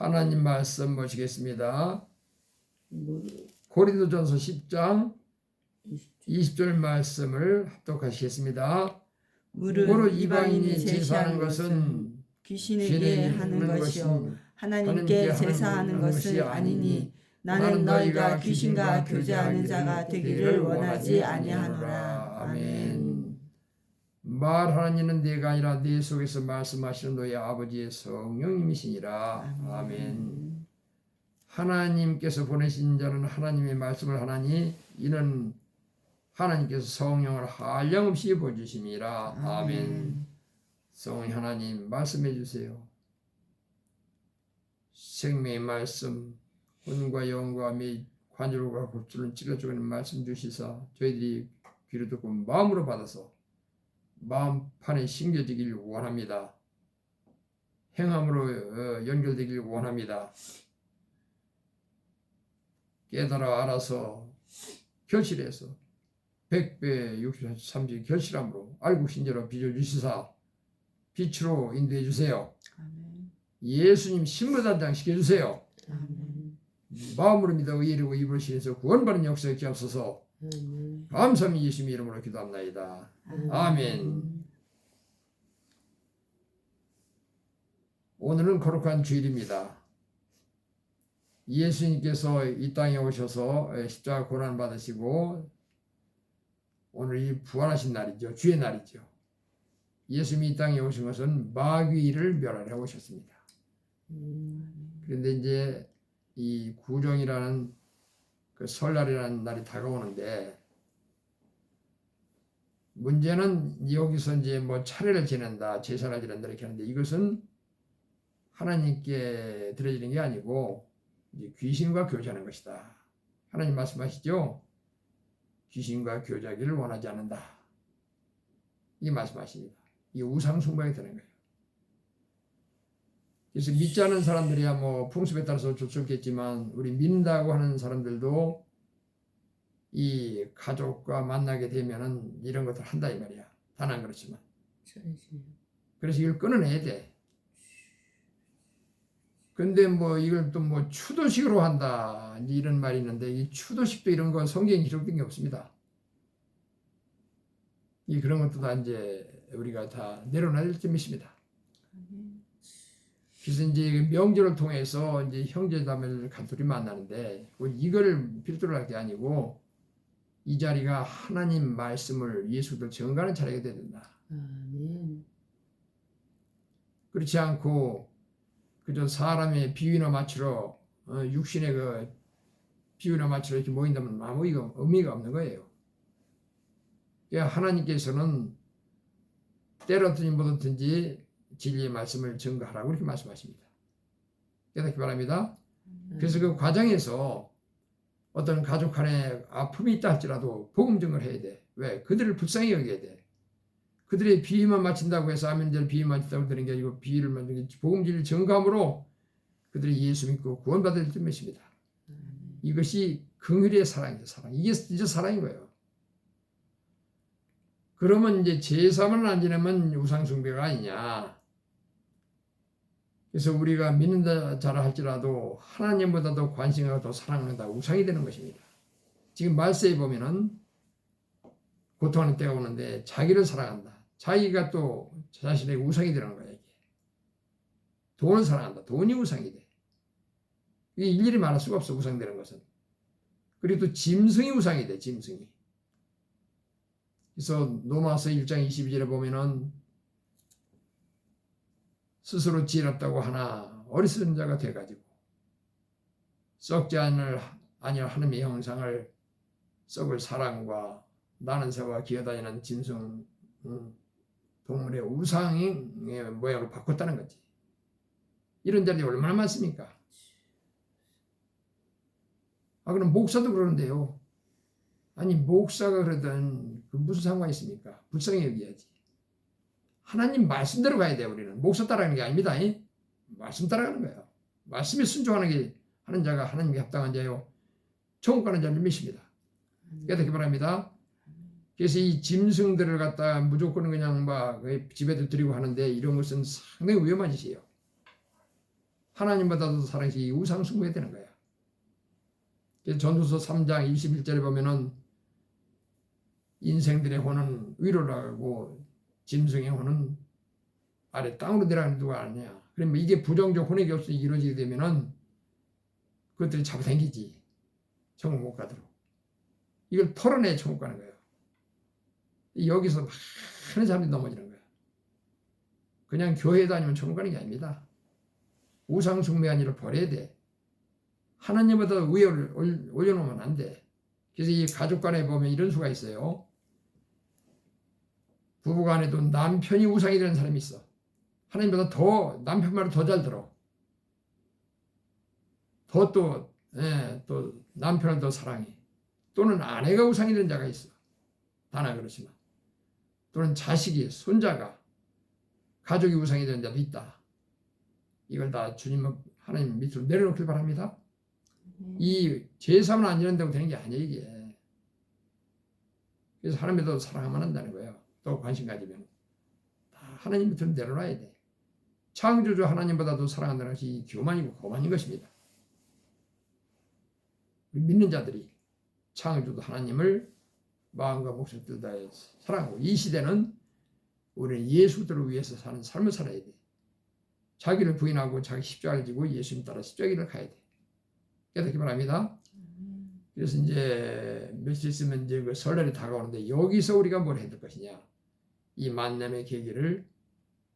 하나님 말씀 보시겠습니다. 무릇 고린도전서 10장 20절. 말씀을 합독하시겠습니다. 무릇 이방인이 제사하는 것은 귀신에게 하는 것이요. 하나님께 제사하는 것이 아니니 나는 너희가 귀신과 교제하는 자가 되기를 원하지 아니하노라. 아멘. 말하는 이는 내가 아니라 내 속에서 말씀하시는 너희 아버지의 성령님이시니라. 아멘. 하나님께서 보내신 자는 하나님의 말씀을 하나니 이는 하나님께서 성령을 한량없이 보여주심이라. 아멘. 성령 하나님 말씀해 주세요. 생명의 말씀, 혼과 영과 및 관절과 곱줄을 찔러 주는 말씀 주시사 저희들이 귀로 듣고 마음으로 받아서 마음판에 심겨지길 원합니다. 행함으로 어, 연결되길 원합니다. 깨달아 알아서 결실해서 100배 60, 30 결실함으로 알고 신자로 빚어 주시사 빛으로 인도해 주세요. 아멘. 예수님 신부단장 시켜주세요. 아멘. 마음으로 믿어 의리고 입으로 신해서 구원받는 역사에 기합소서. 감사함이 예수님 이름으로 기도합나이다. 아멘. 오늘은 거룩한 주일입니다. 예수님께서 이 땅에 오셔서 십자가 고난 받으시고 오늘 이 부활하신 날이죠. 주의 날이죠. 예수님이 이 땅에 오신 것은 마귀를 멸하려 오셨습니다. 음. 그런데 이제 이 구정이라는 그 설날이라는 날이 다가오는데 문제는 여기서 이제 뭐 차례를 지낸다, 제사를 지낸다 이렇게 하는데 이것은 하나님께 드려지는 게 아니고 귀신과 교제하는 것이다. 하나님 말씀하시죠. 귀신과 교제하기를 원하지 않는다. 이 말씀하십니다. 이 우상 숭배가 되는 거예요. 그래서 믿지 않는 사람들이야 뭐 풍습에 따라서 좋겠지만 우리 믿는다고 하는 사람들도 이 가족과 만나게 되면은 이런 것들 한다 이 말이야. 단 안 그렇지만. 그래서 이걸 끊어내야 돼. 근데 뭐 이걸 또 뭐 추도식으로 한다 이런 말이 있는데 이 추도식도 이런 건 성경에 기록된 게 없습니다. 이 그런 것도 다 이제 우리가 다 내려놔야 될 점이십니다. 그래서 이제 명절을 통해서 이제 형제자매를 간둘이 만나는데 뭐 이거를 필두로 할 게 아니고 이 자리가 하나님 말씀을 예수들 정가는 자리가 돼야 된다. 아멘. 그렇지 않고 그저 사람의 비유나 맞추러 어, 육신의 그 비유나 맞추러 이렇게 모인다면 아무 의미가, 없는 거예요. 그러니까 하나님께서는 때로든지 뭐든지 진리의 말씀을 증거하라고 이렇게 말씀하십니다. 깨닫기 바랍니다. 그래서 그 과정에서 어떤 가족 간에 아픔이 있다 할지라도 복음 증거를 해야 돼. 왜? 그들을 불쌍히 여겨야 돼. 그들의 비위만 맞춘다고 해서 아멘절 비위 맞춘다고 되는 게 아니고 비위를 만든 게 복음 진리 증거함으로 그들이 예수 믿고 구원받을 뜻입니다. 이것이 긍휼의 사랑이죠. 사랑. 이게 진짜 사랑인 거예요. 그러면 이제 제사만 안 지내면 우상숭배가 아니냐. 그래서 우리가 믿는다 자라 할지라도 하나님보다도 관심하고 더 사랑한다 우상이 되는 것입니다. 지금 말세에 보면은 고통하는 때가 오는데 자기를 사랑한다. 자기가 또 자신의 우상이 되는 거야 이게. 돈을 사랑한다. 돈이 우상이 돼. 이게 일일이 말할 수가 없어 우상되는 것은. 그리고 또 짐승이 우상이 돼 짐승이. 그래서 로마서 1장 22절에 보면은 스스로 지혜롭다고 하나 어리석은 자가 돼가지고 썩지 않을 아니할 하나님의 형상을 썩을 사랑과 나는 새와 기어다니는 짐승 음, 동물의 우상의 모양을 바꿨다는 거지. 이런 자들이 얼마나 많습니까? 아 그럼 목사도 그러는데요. 아니 목사가 그러든 그 무슨 상관이 있습니까? 불쌍히 여기야지. 하나님 말씀대로 가야 돼요, 우리는. 목사 따라가는 게 아닙니다. 이? 말씀 따라가는 거예요. 말씀에 순종하는 게 하는 자가 하나님께 합당한 자요. 천국 가는 자를 믿습니다. 깨닫기 바랍니다. 그래서 이 짐승들을 갖다 무조건 그냥 막 집에도 드리고 하는데 이런 것은 상당히 위험한 짓이에요. 하나님보다도 사랑이 이 우상 숭배가 되는 거야. 전도서 3장 21절에 보면은 인생들의 혼은 위로 나가고 짐승의 혼은 아래 땅으로 내려가는 누가 아느냐. 그러면 이게 부정적 혼의 격수이 이루어지게 되면은 그것들이 잡아당기지. 천국 못 가도록. 이걸 털어내 천국 가는 거예요. 여기서 많은 사람들이 넘어지는 거야. 그냥 교회 다니면 천국 가는 게 아닙니다. 우상 숭배한 일을 버려야 돼. 하나님보다 위에 올- 올려놓으면 안 돼. 그래서 이 가족 간에 보면 이런 수가 있어요. 부부 간에도 남편이 우상이 되는 사람이 있어. 하나님보다 더 남편 말을 더 잘 들어. 더 또, 예, 또 남편을 더 사랑해. 또는 아내가 우상이 되는 자가 있어. 다나 그렇지만. 또는 자식이, 손자가, 가족이 우상이 되는 자도 있다. 이걸 다 주님, 하나님 밑으로 내려놓길 바랍니다. 이 제사만 안 지낸다고 되는 게 아니에요, 이게. 그래서 하나님을 더 사랑하면 한다는 거예요. 또 관심 가지면. 다 하나님 밑으로 내려놔야 돼. 창조주 하나님보다도 사랑한다는 것이 교만이고 거만인 것입니다. 믿는 자들이 창조주 하나님을 마음과 목숨을 다해 사랑하고 이 시대는 우리는 예수들을 위해서 사는 삶을 살아야 돼. 자기를 부인하고 자기 십자가를 지고 예수님 따라 십자가를 가야 돼. 깨닫기 바랍니다. 그래서 이제 며칠 있으면 이제 그 설날이 다가오는데 여기서 우리가 뭘 해야 될 것이냐. 이 만남의 계기를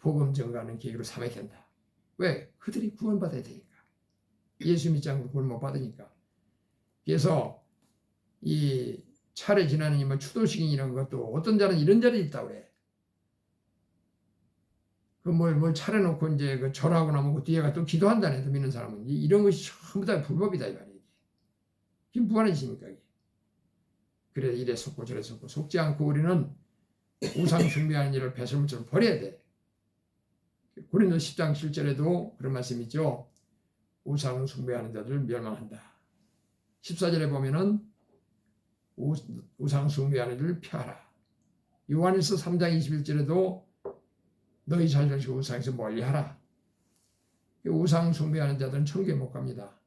복음 전가하는 계기로 삼아야 된다. 왜? 그들이 구원받아야 되니까. 예수 믿지 않고 구원 못 받으니까. 그래서 이 차례 지나는 뭐 추도식인 이런 것도 어떤 자는 이런 자리 있다 그래. 그뭘 뭘 차려놓고 이제 그 절하고 나면 그 뒤에가 또 기도한다네 또 믿는 사람은 이- 이런 것이 전부 다 불법이다 이 말이지. 이게 무관해집니까 이게. 그래 이래 속고 저래 속고 속지 않고 우리는 우상 숭배하는 일을 배설물처럼 버려야 돼. 고린도 10장 7절에도 그런 말씀이 있죠. 우상 숭배하는 자들 멸망한다. 14절에 보면은 우, 우상 숭배하는 일을 피하라. 요한일서 3장 21절에도 너희 자신을 우상에서 멀리하라. 이 우상 숭배하는 자들은 천국에 못 갑니다.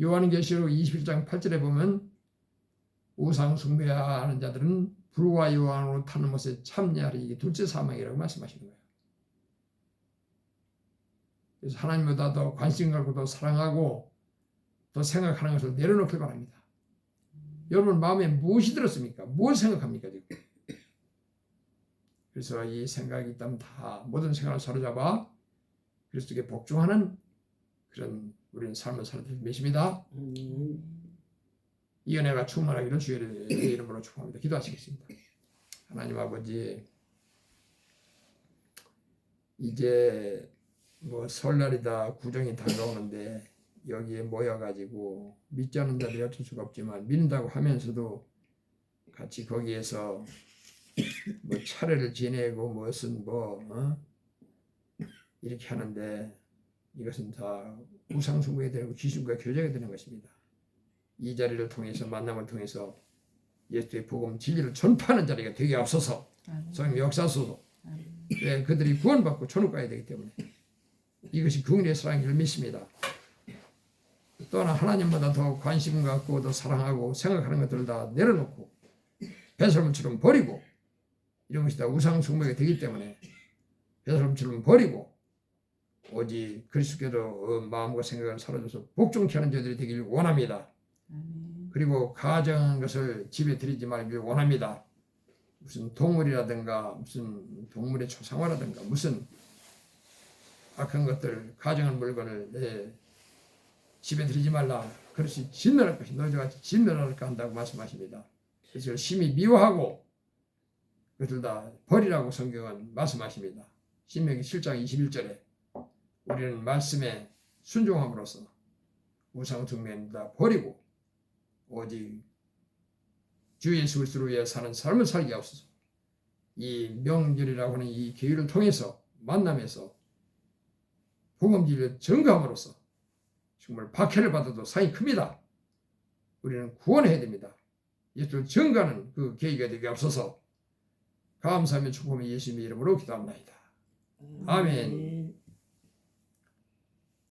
요한계시록 21장 8절에 보면 우상 숭배하는 자들은 불과 요한으로 타는 것에 참여하리 이게 둘째 사망이라고 말씀하시는 거예요. 그래서 하나님보다 더 관심 갖고 더 사랑하고 더 생각하는 것을 내려놓길 바랍니다. 여러분 마음에 무엇이 들었습니까? 무엇 생각합니까 지금? 그래서 이 생각이 있다면 다 모든 생각을 사로잡아 그리스도께 복종하는 그런 우리는 삶을 살아들 것입니다. 이 은혜가 충만하기를 주의 이름으로 축복합니다. 기도하시겠습니다. 하나님 아버지 이제 뭐 설날이다 구정이 다가오는데 여기에 모여가지고 믿지 않는 자들이 어쩔 수가 없지만 믿는다고 하면서도 같이 거기에서 뭐 차례를 지내고 무슨 뭐 어? 이렇게 하는데 이것은 다 우상숭배가 되고 귀신과 교제가 되는 것입니다. 이 자리를 통해서 만남을 통해서 예수의 복음 진리를 전파하는 자리가 되게 앞서서 성령 역사소서 왜 그들이 구원받고 천국 가야 되기 때문에 이것이 사랑인 줄 믿습니다. 또한 하나님보다 더 관심 갖고 더 사랑하고 생각하는 것들을 다 내려놓고 배설물처럼 버리고 이런 것이 다 우상 숭배가 되기 때문에 배설물처럼 버리고 오직 그리스도께로 어, 마음과 생각을 사로줘서 복종케 하는 자들이 되기를 원합니다. 그리고 가정한 것을 집에 들이지 말길 원합니다. 무슨 동물이라든가 무슨 동물의 초상화라든가 무슨 악한 것들 가정한 물건을 내 집에 들이지 말라. 그것이 진멸할 것이 너희와 같이 진멸할까 한다고 말씀하십니다. 그래서 심히 미워하고 그것을 다 버리라고 성경은 말씀하십니다. 신명기 7장 21절에 우리는 말씀에 순종함으로써 우상 숭배는 다 버리고 오직 주 예수 그리스도를 위해 사는 삶을 살게 하옵소서. 이 명절이라고 하는 이 기회를 통해서 만남에서 복음 진리를 증거함으로써 정말 박해를 받아도 상이 큽니다. 우리는 구원해야 됩니다. 예수를 증거하는 그 계기가 되게 앞서서 감사하며 축복하며 예수님의 이름으로 기도합니다. 아멘.